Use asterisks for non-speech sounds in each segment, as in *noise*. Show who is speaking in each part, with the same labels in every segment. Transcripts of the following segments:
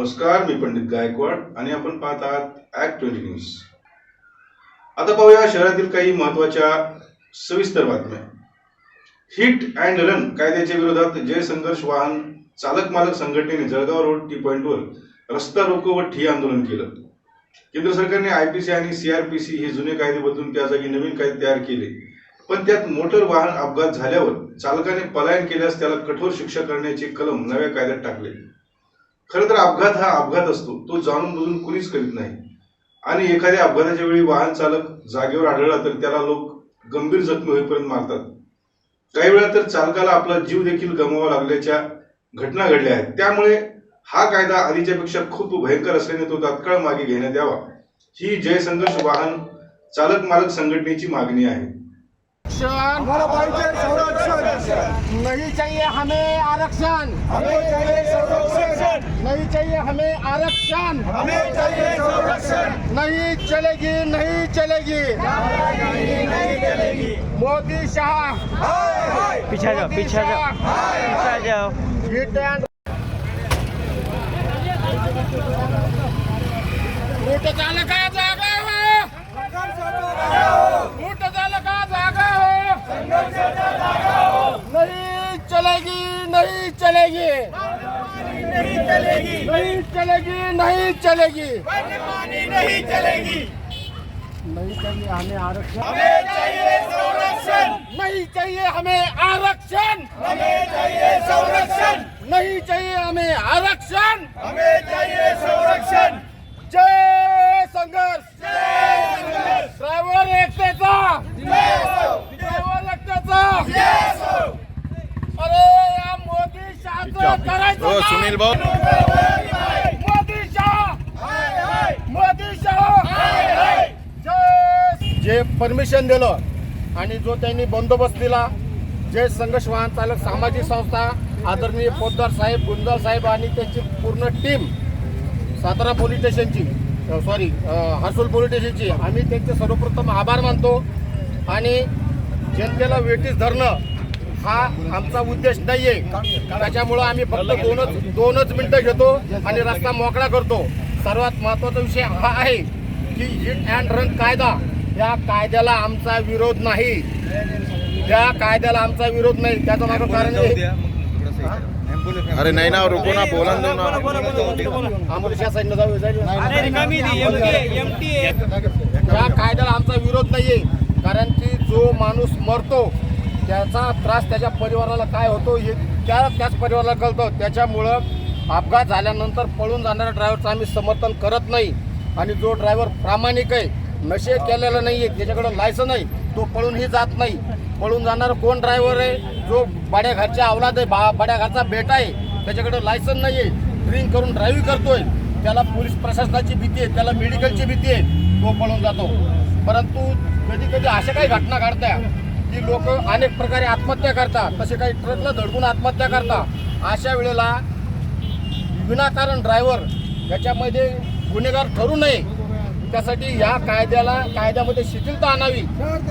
Speaker 1: नमस्कार मी पंडित गायकवाड आणि आपण पाहत आहात ऍक्ट ट्वेंटी न्यूज आता पाहूया शहरातील काही महत्त्वाच्या सविस्तर बातम्या. हिट अँड रन कायद्याच्या विरोधात जय संघर्ष वाहन चालक मालक संघटनेने जळगाव रोड टी पॉइंटवर रस्ता रोको व ठिय्या आंदोलन केलं. केंद्र सरकारने आयपीसी आणि सीआरपीसी हे जुने कायदे बदलून त्या जागी नवीन कायदे तयार केले. पण त्यात मोटर वाहन अपघात झाल्यावर चालकाने पलायन केल्यास त्याला कठोर शिक्षा करण्याचे कलम नव्या कायद्यात टाकले. खरं तर अपघात हा अपघात असतो. तो जाणून बुजून कुणीच करीत नाही. आणि एखाद्या अपघाताच्या वेळी वाहन चालक जागेवर आढळला तर त्याला लोक गंभीर जखमी होईपर्यंत मारतात. काही वेळा तर चालकाला आपला जीव देखील गमवावा लागल्याच्या घटना घडल्या आहेत. त्यामुळे हा कायदा आधीच्या पेक्षा खूप भयंकर असल्याने तो तात्काळ मागे घेण्यात यावा. ही जयसंघर्ष वाहन चालक मालक संघटनेची मागणी आहे.
Speaker 2: आरक्षण।
Speaker 3: संरक्षण।
Speaker 2: नहीं चाहिए हमें आरक्षण।
Speaker 3: हमें चाहिए संरक्षण।
Speaker 2: नहीं चाहिए हमें आरक्षण।
Speaker 3: हमें चाहिए संरक्षण।
Speaker 2: नहीं चलेगी नहीं चलेगी।
Speaker 3: नहीं चलेगी
Speaker 2: मोदी शाह।
Speaker 4: पीछे जाओ पीछे जाओ। पीछे जाओ।
Speaker 2: हिट ऊट चालका चलेगी। नहीं चलेगी
Speaker 3: नहीं चलेगी। मनमानी नहीं चलेगी।
Speaker 2: नहीं चाहिए हमें आरक्षण।
Speaker 3: हमें चाहिए संरक्षण।
Speaker 2: नहीं चाहिए हमें आरक्षण।
Speaker 3: हमें चाहिए संरक्षण।
Speaker 2: नहीं चाहिए हमें आरक्षण।
Speaker 3: हमें चाहिए संरक्षण
Speaker 2: जय संघर्ष ड्रायव्हर एकट्याचा ड्रायव्हर एकट्याचा अरे या मोदी शहाचं करायचं
Speaker 5: हो
Speaker 2: काय?
Speaker 5: सुनील भाऊ
Speaker 2: मोदी शहा मोदी शहा जय जे परमिशन दिलं आणि जो त्यांनी बंदोबस्त दिला जे संघर्ष वाहन चालक सामाजिक संस्था आदरणीय पोद्दार साहेब गुंजाळ साहेब आणि त्यांची पूर्ण टीम सातारा पोलीस स्टेशनची सॉरी हर्सुल पोलीस स्टेशनची आम्ही त्यांचे सर्वप्रथम आभार मानतो. आणि जनतेला वेटीस धरणं हा आमचा उद्देश नाही आहे त्याच्यामुळं आम्ही फक्त दोनच दोनच मिनटं घेतो आणि रस्ता मोकळा करतो. सर्वात महत्त्वाचा विषय हा आहे की हिट अँड रन कायदा या कायद्याला आमचा विरोध नाही त्या कायद्याला आमचा विरोध नाही त्याचं मागं कारण
Speaker 5: अरे नाही ना रुको ना बोला ना
Speaker 2: जाऊ या कायद्याला आमचा विरोध नाहीये कारण की जो माणूस मरतो त्याचा त्रास त्याच्या परिवाराला काय होतो हे त्या त्याच परिवाराला कळतं. त्याच्यामुळं अपघात झाल्यानंतर पळून जाणाऱ्या ड्रायव्हरचं आम्ही समर्थन करत नाही. आणि जो ड्रायव्हर प्रामाणिक आहे नशे केलेला नाही आहे त्याच्याकडं लायसन आहे. तो पळूनही जात नाही. पळून जाणार कोण ड्रायव्हर आहे? जो बड्या घरच्या अवलाद आहे बा बड्या घरचा बेटा आहे त्याच्याकडं लायसन नाही आहे ड्रिंक करून ड्रायव्हिंग करतोय. त्याला पोलीस प्रशासनाची भीती आहे त्याला मेडिकलची भीती आहे. तो पळून जातो. परंतु कधी कधी अशा काही घटना घडत्या की लोक अनेक प्रकारे आत्महत्या करतात. तसे काही ट्रकला धडकून आत्महत्या करतात. अशा वेळेला विनाकारण ड्रायव्हर याच्यामध्ये गुन्हेगार ठरू नये. त्यासाठी या कायद्याला कायद्यामध्ये शिथिलता आणावी.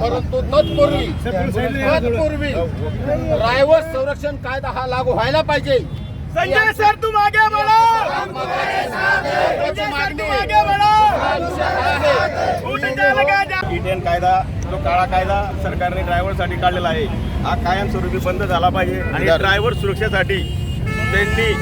Speaker 2: परंतु तत्पूर्वी तत्पूर्वी ड्रायव्हर संरक्षण कायदा हा लागू व्हायला पाहिजे.
Speaker 3: संजय सर
Speaker 2: हा
Speaker 3: चालका जा
Speaker 5: इंडियन कायदा जो काळा कायदा सरकारने ड्रायव्हरसाठी काढलेला आहे हा कायमस्वरूपी बंद झाला पाहिजे. आणि ड्रायव्हर सुरक्षेसाठी त्यांनी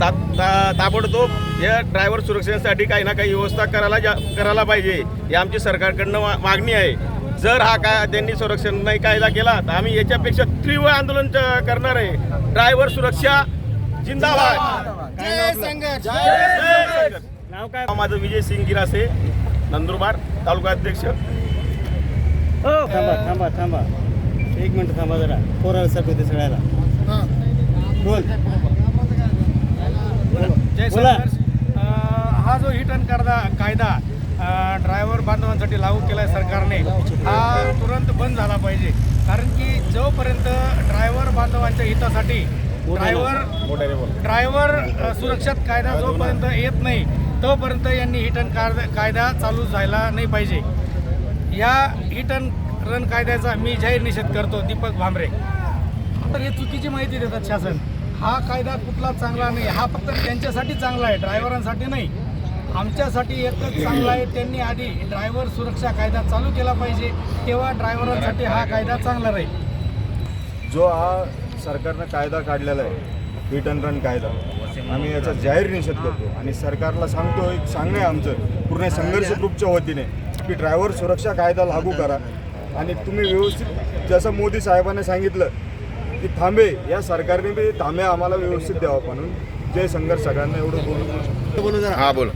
Speaker 5: ता- ता- ताबडतोब या ड्रायव्हर सुरक्षेसाठी काही ना काही व्यवस्था करायला जा- करायला पाहिजे. ही आमची सरकारकडनं मा- मागणी आहे. जर हा काय त्यांनी संरक्षण नाही कायदा केला तर आम्ही याच्यापेक्षा तीव्र आंदोलन च- करणार आहे. ड्रायव्हर सुरक्षा जिंदाबाद.
Speaker 2: जय संघर्ष.
Speaker 5: नाव काय? माझं विजय सिंग गिरासे नंदुरबार तालुका अध्यक्ष.
Speaker 4: थांबा थांबा थांबा. एक मिनिट थांबा जरा. पोराला साठवते सगळ्याला. बोल.
Speaker 6: जय
Speaker 4: बोला.
Speaker 6: हा जो हिट अँड कायदा कायदा ड्रायव्हर बांधवांसाठी लागू केला आहे सरकारने हा तुरंत बंद झाला पाहिजे. कारण की जोपर्यंत ड्रायव्हर बांधवांच्या हितासाठी ड्रायव्हर ड्रायव्हर अ, सुरक्षा कायदा जोपर्यंत येत नाही तोपर्यंत यांनी हिट अँड कायदा कायदा चालू झाला नाही पाहिजे. या हिट अँड रन कायद्याचा मी जाहीर निषेध करतो दीपक भांबरे तर हे चुकीची माहिती देतात शासन. हा कायदा कुठलाच चांगला नाही हा फक्त त्यांच्यासाठी चांगला आहे ड्रायव्हरांसाठी नाही. आमच्यासाठी एकच चांगला आहे त्यांनी आधी ड्रायव्हर सुरक्षा कायदा चालू केला पाहिजे तेव्हा ड्रायव्हरांसाठी हा कायदा चांगला राहील.
Speaker 7: जो हा सरकारनं कायदा काढलेला आहे हिट अँड रन कायदा आम्ही याचा जाहीर निषेध करतो. आणि सरकारला सांगतो एक सांगणं आहे आमचं पूर्ण संघर्ष ग्रुपच्या वतीने की ड्रायव्हर सुरक्षा कायदा लागू करा. आणि तुम्ही व्यवस्थित जसं मोदी साहेबांनी सांगितलं की थांबे या सरकारने बी थांबे आम्हाला व्यवस्थित द्यावा म्हणून. जय संघर्ष सगळ्यांना एवढं बोलून.
Speaker 5: हा बोल.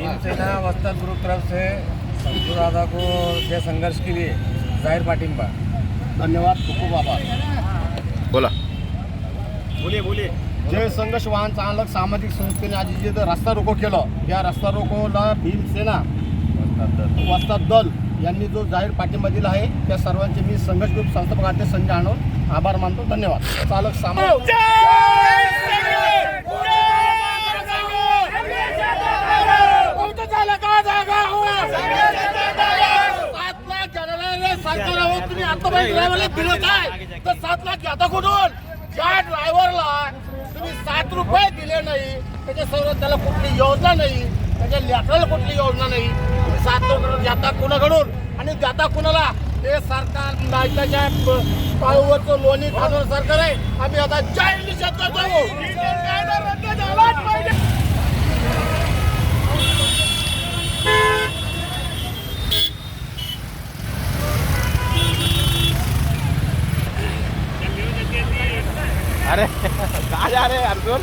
Speaker 2: भीमसेना वस्ताद ग्रुप तरफ से संतू दादा को ये संघर्ष के लिए जाहिर पाठिंबा धन्यवाद खूप खूप आभार।
Speaker 5: बोला। बोले बोले
Speaker 2: जे संघर्ष वाहन चालक सामाजिक संस्थेने आज जे रस्ता रोको केलं या रस्ता रोकोला भीमसेना वस्ताद दल। यांनी जो जाहीर पाठिंबा दिला आहे त्या सर्वांचे मी संघर्ष ग्रुप संस्थापक अध्यक्ष संजय आनोद आभार मानतो. धन्यवाद. चालक सामाजिक सात लाख घेणाऱ्या सरकारवर तुम्ही आतापर्यंत ड्रायव्हरला दिलं काय तर सात लाख घ्या कुठून? ज्या ड्रायव्हरला तुम्ही सात रुपये दिले नाही त्याच्या त्याला कुठली योजना नाही त्याच्या लेकराला कुठली योजना नाही सात रुपये घेता कुणाकडून? आणि देता कुणाला? हे सरकार नायकाच्या लोणी खाणार सरकार आहे. आम्ही आता जाहीर निषेध करतो
Speaker 5: अरे *laughs* काय जा रे अर्जुन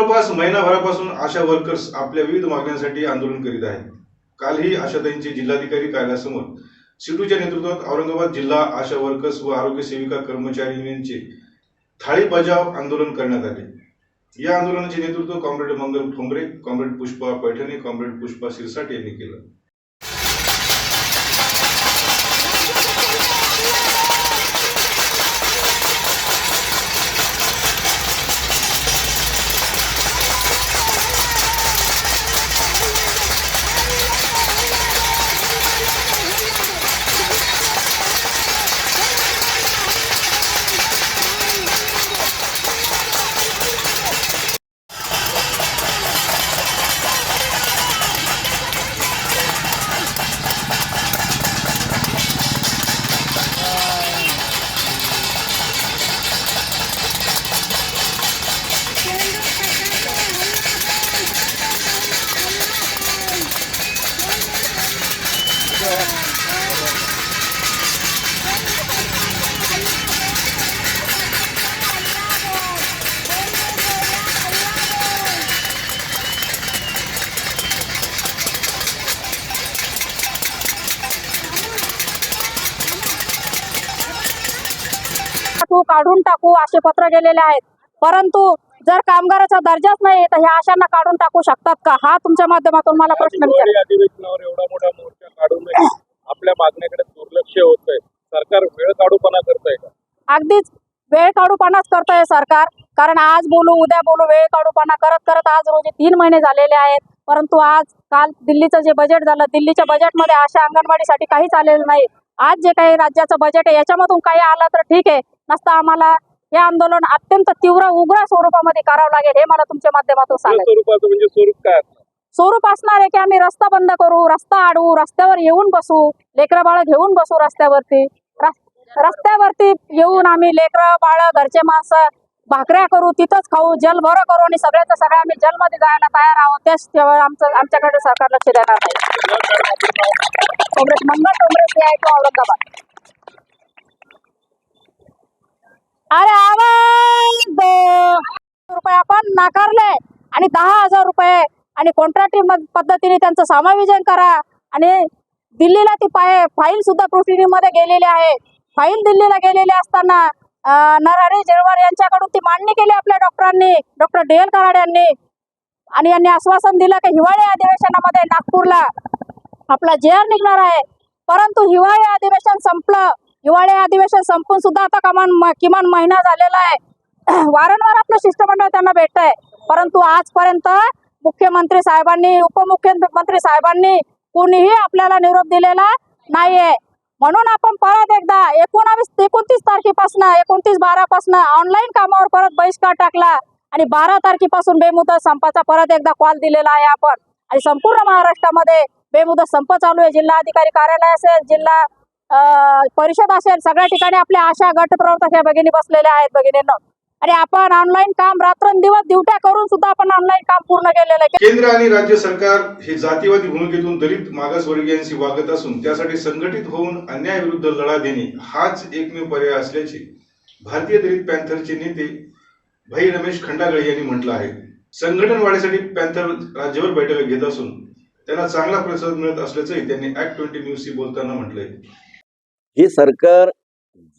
Speaker 1: जवळपास महिनाभरापासून आशा वर्कर्स आपल्या विविध मागण्यांसाठी आंदोलन करीत आहेत. कालही आशाताईंचे जिल्हाधिकारी कार्यालयासमोर सिटूच्या नेतृत्वात औरंगाबाद जिल्हा आशा वर्कर्स व आरोग्य सेविका कर्मचारी युनियनचे थाळी बजाव आंदोलन करण्यात आले. या आंदोलनाचे नेतृत्व comrade Mangal Thombare comrade Pushpa Paithane comrade Pushpa Sirsat यांनी केलं.
Speaker 8: टाकू असे पत्र गेलेले आहेत. परंतु जर कामगाराचा दर्जाच नाही तर ह्या आशांना काढून टाकू शकतात का? हा तुमच्या माध्यमातून मला प्रश्न विचार
Speaker 9: अधिवेशनावर एवढा मोठा मोर्चा काढून आपल्या मागण्याकडे दुर्लक्ष होत आहे सरकार वेळ काढूपणा करत आहे का?
Speaker 8: अगदीच वेळ काढूपणाच करतंय सरकार. कारण आज बोलू उद्या बोलू वेळ काढूपणा करत करत आज रोजी तीन महिने झालेले आहेत. परंतु आज काल दिल्लीचं जे बजेट झालं दिल्लीच्या बजेटमध्ये आशा अंगणवाडीसाठी काहीच आलेलं नाही. आज जे काही राज्याचं बजेट आहे याच्यामधून काही आलं तर ठीक आहे. नसतं आम्हाला हे आंदोलन अत्यंत तीव्र उग्र स्वरूपामध्ये करावं लागेल हे मला तुमच्या माध्यमातून सांगायचं
Speaker 9: स्वरूपाचं म्हणजे स्वरूप काय असणार?
Speaker 8: स्वरूप असणार आहे की आम्ही रस्ता बंद करू रस्ता अडवू रस्त्यावर येऊन बसू लेकरं बाळ घेऊन बसू रस्त्यावरती. रस- रस्त्यावरती येऊन आम्ही लेकरं बाळ घरचे माणसं भाकऱ्या करू तिथंच खाऊ जलभरं करू आणि सगळ्याचं सगळं आम्ही जलमध्ये जायला तयार आहोत. त्याच तेव्हा आमचं आमच्याकडे सरकार लक्ष देणार नाही. काँग्रेस मंगळ काँग्रेस हे आहे तो औरंगाबाद. अरे आवाज रुपये आपण नाकारले आणि दहा हजार रुपये आणि कॉन्ट्रॅक्टिंग पद्धतीने त्यांचं समाविजन करा. आणि दिल्लीला ती पाय फाईल सुद्धा मध्ये गेलेली आहे. फाईल दिल्लीला गेलेली असताना नरहरी झिरवार यांच्याकडून ती मांडणी केली आपल्या डॉक्टरांनी डॉक्टर डी एल कराड यांनी. आणि यांनी आश्वासन दिलं की हिवाळी अधिवेशनामध्ये नागपूरला आपला जे निघणार आहे. परंतु हिवाळी अधिवेशन संपलं. हिवाळी अधिवेशन संपून सुद्धा आता कमान किमान महिना झालेला आहे. *clears throat* वारंवार आपलं शिष्टमंडळ त्यांना भेटत आहे परंतु आजपर्यंत मुख्यमंत्री साहेबांनी उपमुख्यमंत्री साहेबांनी कोणीही आपल्याला निरोप दिलेला नाहीये. म्हणून आपण परत एकदा एकोणावीस एकोणतीस तारखेपासून एकोणतीस बारापासून ऑनलाईन कामावर परत बहिष्कार टाकला आणि बारा तारखेपासून बेमुदत संपाचा परत एकदा कॉल दिलेला आहे आपण. आणि संपूर्ण महाराष्ट्रामध्ये बेमुदत संप चालू आहे. जिल्हाधिकारी कार्यालय असेल जिल्हा परिषद असेल सगळ्या ठिकाणी आपल्या आशा गट प्रवर्तक या भगिनी बसलेल्या आहेत भगिनींना. आणि आपण ऑनलाईन काम रात्रंदिवस दिवट्या करून सुद्धा आपण ऑनलाईन काम पूर्ण केलेलं आहे.
Speaker 1: केंद्र आणि राज्य सरकार हे जातीवादी भूमिकेतून दलित मागासवर्गीयांशी वागत असून त्यासाठी संघटित होऊन अन्यायाविरुद्ध लढा देणे हाच एकमेव पर्याय असल्याचे भारतीय दलित पॅन्थरचे नेते भाई रमेश खंडागळे यांनी म्हटलं आहे. संघटन वाढीसाठी पॅन्थर राज्यभर बैठका घेत असून त्यांना चांगला प्रतिसाद मिळत असल्याचंही त्यांनी ऍक्ट ट्वेंटी न्यूजशी बोलताना म्हटलंय.
Speaker 10: हे सरकार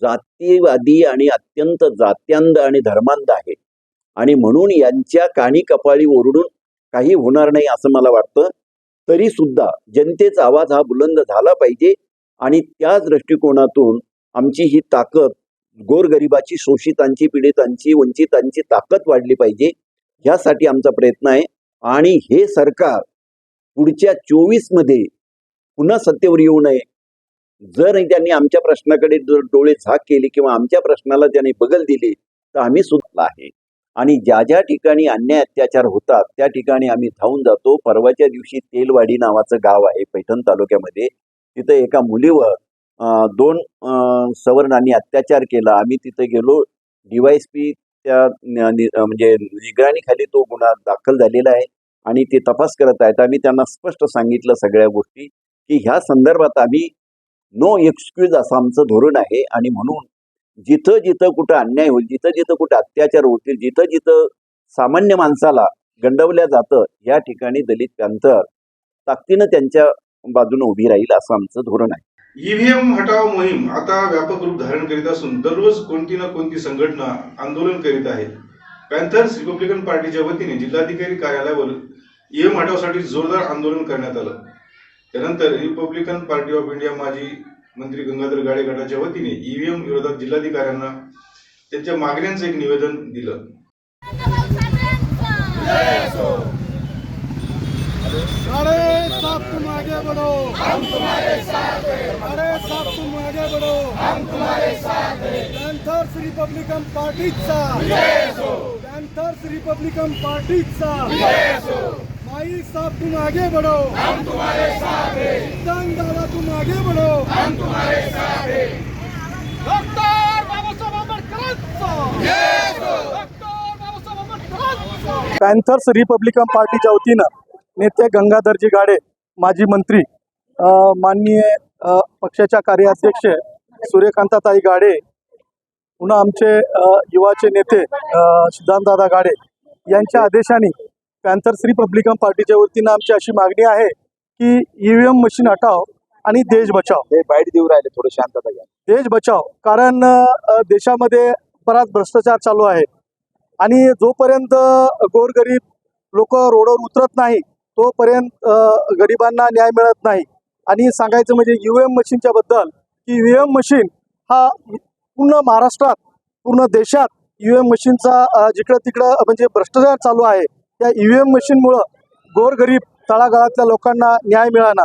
Speaker 10: जातीवादी आणि अत्यंत जात्यांध आणि धर्मांध आहे. आणि म्हणून यांच्या काणी कपाळी ओरडून काही होणार नाही असं मला वाटतं. तरी सुद्धा जनतेचा आवाज हा बुलंद झाला पाहिजे आणि त्याच दृष्टिकोनातून आमची ही ताकद गोरगरिबाची शोषितांची पीडितांची वंचितांची ताकद वाढली पाहिजे. ह्यासाठी आमचा प्रयत्न आहे. आणि हे सरकार पुढच्या चोवीसमध्ये पुन्हा सत्तेवर येऊ नये. जर त्यांनी आमच्या प्रश्नाकडे डोळे झाक केले किंवा आमच्या प्रश्नाला त्यांनी बगल दिली तर आम्ही सुद्धा आहे. आणि ज्या ज्या ठिकाणी अन्याय अत्याचार होतात त्या ठिकाणी आम्ही धावून जातो. परवाच्या दिवशी तेलवाडी नावाचं गाव आहे पैठण तालुक्यामध्ये. तिथं एका मुलीवर दोन सवर्णांनी अत्याचार केला. आम्ही तिथे गेलो. डीवायसपी त्या नि- म्हणजे निगराणीखाली तो गुन्हा दाखल झालेला आहे आणि ते तपास करत आहेत. आम्ही त्यांना स्पष्ट सांगितलं सगळ्या गोष्टी की ह्या संदर्भात आम्ही नो एक्सक्यूज असं आमचं धोरण आहे. आणि म्हणून जिथं जिथं कुठं अन्याय होईल जिथं जिथं कुठं अत्याचार होतील जिथं जिथं सामान्य माणसाला गंडवल्या जातं या ठिकाणी दलित पॅंथर ताकदीनं त्यांच्या बाजूने उभी राहील असं आमचं धोरण आहे.
Speaker 1: ईव्हीएम हटाव मोहीम आता व्यापक रूप धारण करीत असून दररोज कोणती ना कोणती संघटना आंदोलन करीत आहे. पॅन्थर्स रिपब्लिकन पार्टीच्या वतीने जिल्हाधिकारी कार्यालयावर ईव्हीएम हटावसाठी जोरदार आंदोलन करण्यात आलं. त्यानंतर रिपब्लिकन पार्टी ऑफ इंडिया माजी मंत्री गंगाधर गाडे गटाच्या वतीने ईव्हीएम विरोधात जिल्हाधिकाऱ्यांना त्यांच्या मागण्यांचं एक निवेदन दिलं.
Speaker 6: अरे साहब तुम आगे बढ़ो। हम तुम्हारे साथ हैं अरे साहब तुम आगे बढ़ो। हम तुम्हारे साथ हैं पॅन्थर्स रिपब्लिकन पार्टीचा पॅन्थर्स रिपब्लिकन पार्टीचा माई साहब तुम आगे बढ़ो। हम तुम्हारे साथ हैं। सिद्धांत दादा तुम आगे बढ़ो। हम तुम्हारे साथ हैं। डॉक्टर बाबासाहेब आंबेडकरांचा डॉक्टर बाबासाहेब आंबेडकरांचा पॅन्थर्स रिपब्लिकन पार्टीच्या वतीनं नेते गंगाधरजी गाडे माजी मंत्री माननीय पक्षाच्या कार्याध्यक्ष सूर्यकांताताई गाडे पुन्हा आमचे युवाचे नेते सिद्धांतदादा गाडे यांच्या आदेशाने पॅन्थर्स रिपब्लिकन पार्टीच्या वतीनं आमची अशी मागणी आहे की ई व्ही एम मशीन हटाव आणि देश बचाव
Speaker 10: हे बाईट देऊ राहिले थोडं शांतता घ्या
Speaker 6: देश बचाव कारण देशामध्ये बराच भ्रष्टाचार चालू आहे. आणि जोपर्यंत गोरगरीब लोक रोडवर उतरत नाही तोपर्यंत गरिबांना न्याय मिळत नाही. आणि सांगायचं म्हणजे यू एम मशीनच्या बद्दल की यू एम मशीन हा पूर्ण महाराष्ट्रात पूर्ण देशात यू एम मशीनचा जिकडं तिकडं म्हणजे भ्रष्टाचार चालू आहे. त्या यू एम मशीनमुळं गोरगरीब तळागाळातल्या लोकांना न्याय मिळाला.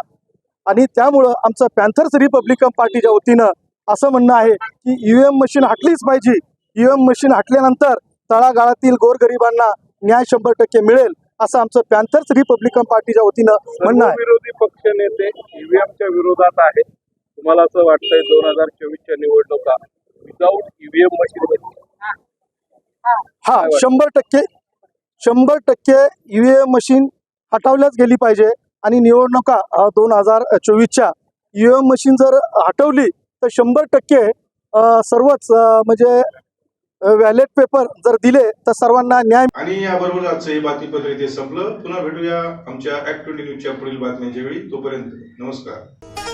Speaker 6: आणि त्यामुळं आमचं पॅन्थर्स रिपब्लिकन पार्टीच्या वतीनं असं म्हणणं आहे की यू एम मशीन हटलीच पाहिजे. यू एम मशीन हटल्यानंतर तळागाळातील गोरगरिबांना न्याय शंभर टक्के मिळेल असं आमचं पॅन्थर्स रिपब्लिकन पार्टीच्या वतीनं म्हणणं आहे.
Speaker 9: विरोधी पक्ष नेते ईव्हीएमच्या विरोधात आहेत. तुम्हाला असं वाटतंय दोन हजार चोवीसच्या निवडणुका विदाऊट ईव्हीएम मशीन
Speaker 6: हा शंभर टक्के शंभर टक्के यू एम मशीन हटवल्याच गेली पाहिजे. आणि निवडणुका दोन हजार चोवीसच्या यू एम मशीन जर हटवली तर शंभर टक्के सर्वच म्हणजे व्हॅलेट पेपर जर दिले तर सर्वांना न्याय
Speaker 1: आणि याबरोबर आजचं हे बातमीपत्र इथे संपलं. पुन्हा भेटूया आमच्या ऍक्ट ट्वेंटी न्यूजच्या पुढील बातम्यांच्या वेळी. तोपर्यंत नमस्कार.